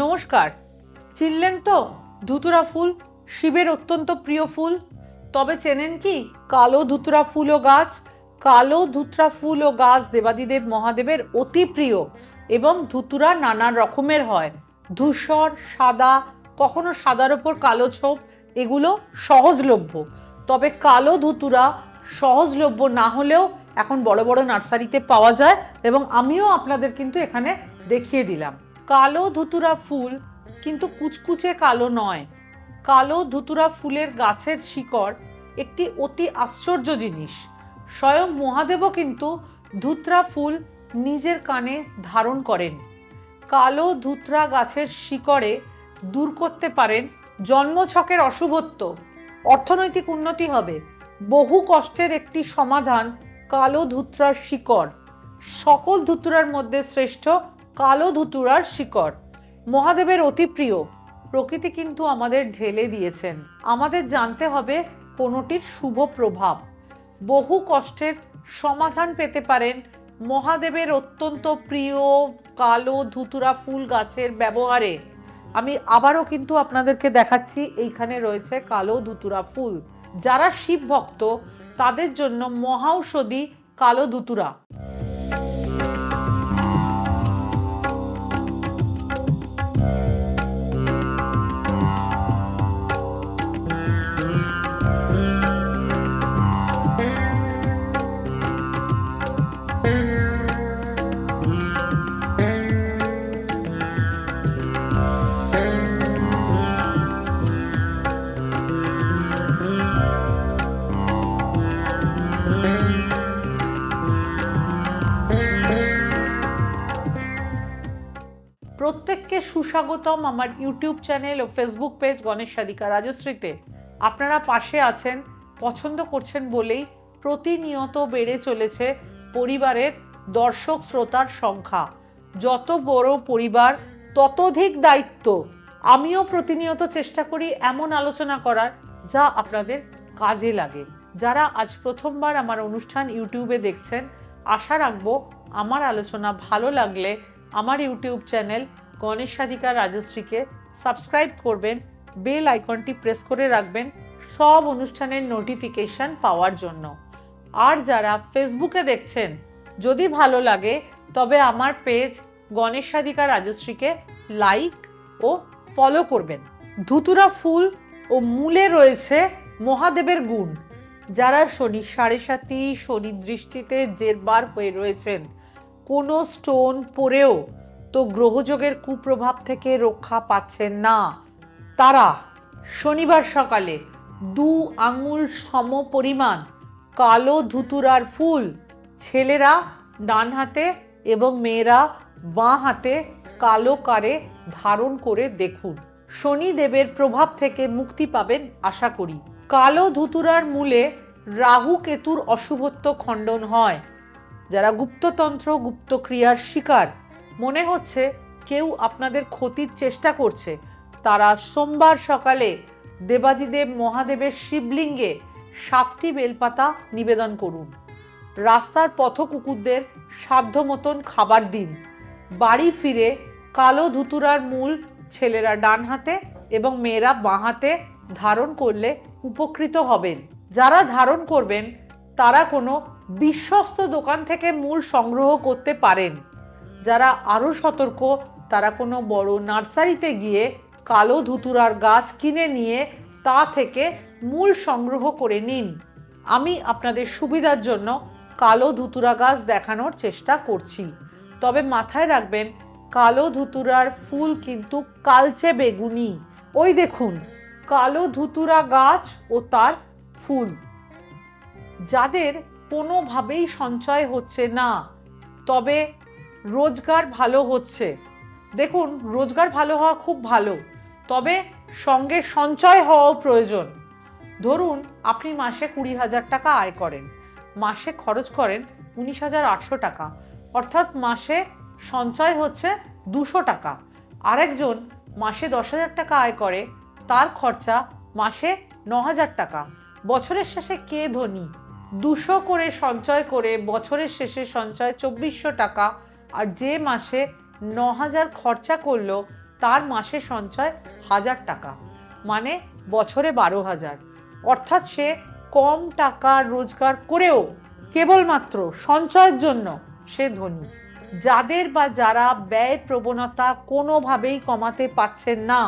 নমস্কার। চিনলেন তো ধুতুরা ফুল? শিবের অত্যন্ত প্রিয় ফুল। তবে চেনেন কি কালো ধুতুরা ফুল ও গাছ? কালো ধুতরা ফুল ও গাছ দেবাদিদেব মহাদেবের অতি প্রিয় এবং ধুতুরা নানা রকমের হয়। ধূসর, সাদা, কখনো সাদার ওপর কালো ছোপ, এগুলো সহজলভ্য। তবে কালো ধুতুরা সহজলভ্য না হলেও এখন বড় বড় নার্সারিতে পাওয়া যায় এবং আমিও আপনাদের কিন্তু এখানে দেখিয়ে দিলাম। কালো ধুতুরা ফুল কিন্তু কুচকুচে কালো নয়। কালো ধুতুরা ফুলের গাছের শিকড় একটি অতি আশ্চর্য জিনিস। স্বয়ং মহাদেবও কিন্তু ধুতরা ফুল নিজের কানে ধারণ করেন। কালো ধুতরা গাছের শিকড়ে দূর করতে পারেন জন্মছকের অশুভত্ব। অর্থনৈতিক উন্নতি হবে। বহু কষ্টের একটি সমাধান কালো ধুতরার শিকড়। সকল ধুতুরার মধ্যে শ্রেষ্ঠ কালো ধুতুরার শিকড়। মহাদেবের অতি প্রিয়। প্রকৃতি কিন্তু আমাদের ঢেলে দিয়েছেন। আমাদের জানতে হবে কোনোটির শুভ প্রভাব। বহু কষ্টের সমাধান পেতে পারেন মহাদেবের অত্যন্ত প্রিয় কালো ধুতুরা ফুল গাছের ব্যবহারে। আমি আবারও কিন্তু আপনাদেরকে দেখাচ্ছি, এইখানে রয়েছে কালো ধুতুরা ফুল। যারা শিব ভক্ত তাদের জন্য মহাঔষধি কালো ধুতুরা। প্রত্যেককে সুস্বাগতম আমার ইউটিউব চ্যানেল ও ফেসবুক পেজ গণেশ সাদিকা রাজশ্রীতে। আপনারা পাশে আছেন, পছন্দ করছেন বলেই প্রতিনিয়ত বেড়ে চলেছে পরিবারের দর্শক শ্রোতার সংখ্যা। যত বড় পরিবার ততোধিক দায়িত্ব। আমিও প্রতিনিয়ত চেষ্টা করি এমন আলোচনা করার যা আপনাদের কাজে লাগে। যারা আজ প্রথমবার আমার অনুষ্ঠান ইউটিউবে দেখছেন, আশা রাখব আমার আলোচনা ভালো লাগলে আমার ইউটিউব চ্যানেল গণেশ সাধিকা রাজশ্রীকে সাবস্ক্রাইব করবেন, বেল আইকনটি প্রেস করে রাখবেন, সব অনুষ্ঠানের নোটিফিকেশন পাওয়ার জন্য। আর যারা ফেসবুকে দেখছেন, যদি ভালো লাগে, তবে আমার পেজ গণেশ সাধিকা রাজশ্রীকে লাইক ও ফলো করবেন। ধুতুরা ফুল ও মূলে রয়েছে মহাদেবের গুণ। যারা শনি সাড়ে সাতি, শনি দৃষ্টিতে জেরবার হয়ে রয়েছেন কোনো স্টোন পরেও তো গ্রহযোগের কুপ্রভাব থেকে রক্ষা পাচ্ছেন না। তারা শনিবার সকালে দু আঙুল সম পরিমাণ কালো ধুতুরার ফুল ছেলেরা ডান হাতে এবং মেয়েরা বাঁ হাতে কালো কারে ধারণ করে দেখুন। শনিদেবের প্রভাব থেকে মুক্তি পাবেন আশা করি। কালো ধুতুরার মূলে রাহু কেতুর অশুভত্ব খণ্ডন হয়। যারা গুপ্ততন্ত্র, গুপ্তক্রিয়ার শিকার। মনে হচ্ছে কেউ আপনাদের ক্ষতির চেষ্টা করছে। তারা সোমবার সকালে দেবাদিদেব মহাদেবের শিবলিঙ্গে সাতটি বেলপাতা নিবেদন করুন। রাস্তার পথ কুকুরদের সাধ্য মতন খাবার দিন। বাড়ি ফিরে কালো ধুতুরার মূল ছেলেরা ডান হাতে এবং মেয়েরা বাঁ হাতে ধারণ করলে উপকৃত হবেন। যারা ধারণ করবেন, তারা কোনো বিশ্বস্ত দোকান থেকে মূল সংগ্রহ করতে পারেন। যারা আরও সতর্ক, তারা কোনো বড় নার্সারিতে গিয়ে কালো ধুতুরার গাছ কিনে নিয়ে তা থেকে মূল সংগ্রহ করে নিন। আমি আপনাদের সুবিধার জন্য কালো ধুতুরা গাছ দেখানোর চেষ্টা করছি। তবে মাথায় রাখবেন, কালো ধুতুরার ফুল কিন্তু কালচে বেগুনি। ওই দেখুন, কালো ধুতুরা গাছ ও তার ফুল। যাদের কোনোভাবেই সঞ্চয় হচ্ছে না। তবে রোজগার ভালো হচ্ছে। দেখুন, রোজগার ভালো হওয়া খুব ভালো, তবে সঙ্গে সঞ্চয় হওয়াও প্রয়োজন। ধরুন, আপনি মাসে কুড়ি হাজার টাকা আয় করেন, মাসে খরচ করেন উনিশ হাজার আটশো টাকা, অর্থাৎ মাসে সঞ্চয় হচ্ছে দুশো টাকা। আরেকজন মাসে দশ হাজার টাকা আয় করে, তার খরচা মাসে ন হাজার টাকা। বছরের শেষে কে ধনী? দুশো করে সঞ্চয় করে বছরের শেষে সঞ্চয় চব্বিশশো টাকা আর যে মাসে ন হাজার খরচা করল, তার মাসে সঞ্চয় হাজার টাকা মানে বছরে বারো হাজার। অর্থাৎ সে কম টাকা রোজগার করেও কেবলমাত্র সঞ্চয়ের জন্য সে ধনী। যাদের বা যারা ব্যয় প্রবণতা কোনোভাবেই কমাতে পারছেন না,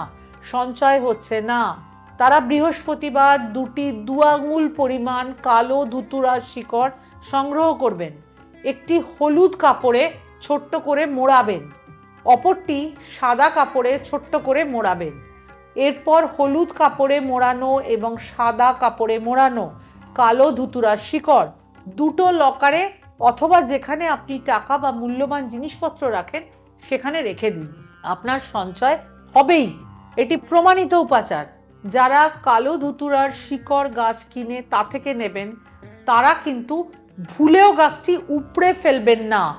সঞ্চয় হচ্ছে না তারা বৃহস্পতিবার দুটি দু আঙুল পরিমাণ কালো ধুতুরার শিকড় সংগ্রহ করবেন। একটি হলুদ কাপড়ে ছোট্ট করে মোড়াবেন। অপরটি সাদা কাপড়ে ছোট্ট করে মোড়াবেন। এরপর হলুদ কাপড়ে মোড়ানো এবং সাদা কাপড়ে মোড়ানো কালো ধুতুরার শিকড় দুটো লকারে অথবা যেখানে আপনি টাকা বা মূল্যবান জিনিসপত্র রাখেন, সেখানে রেখে দিন। আপনার সঞ্চয় হবেই। এটি প্রমাণিত উপাচার। যারা কালো ধুতুরার শিকড় গাছ কিনে তা থেকে নেবেন, তারা কিন্তু ভুলেও গাছটি উপড়ে ফেলবেন না।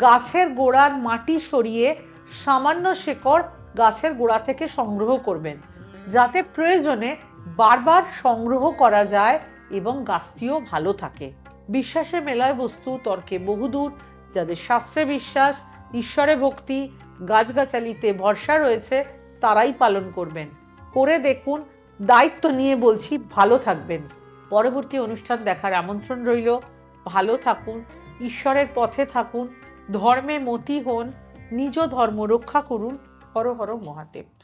গাছের গোড়ার মাটি সরিয়ে সামান্য শেকড় গাছের গোড়া থেকে সংগ্রহ করবেন, যাতে প্রয়োজনে বারবার সংগ্রহ করা যায় এবং গাছটিও ভালো থাকে। বিশ্বাসে মেলায় বস্তু, তর্কে বহুদূর, যাদের শাস্ত্রে বিশ্বাস, ঈশ্বরে ভক্তি, গাছগাছালিতে ভরসা রয়েছে, তারাই পালন করবেন। করে দেখুন। দায়িত্ব নিয়ে বলছি, ভালো থাকবেন। পরবর্তী অনুষ্ঠান দেখার আমন্ত্রণ রইল। ভালো থাকুন, ঈশ্বরের পথে থাকুন, ধর্মে মতি হন, নিজ ধর্ম রক্ষা করুন। হর হর মহাদেব।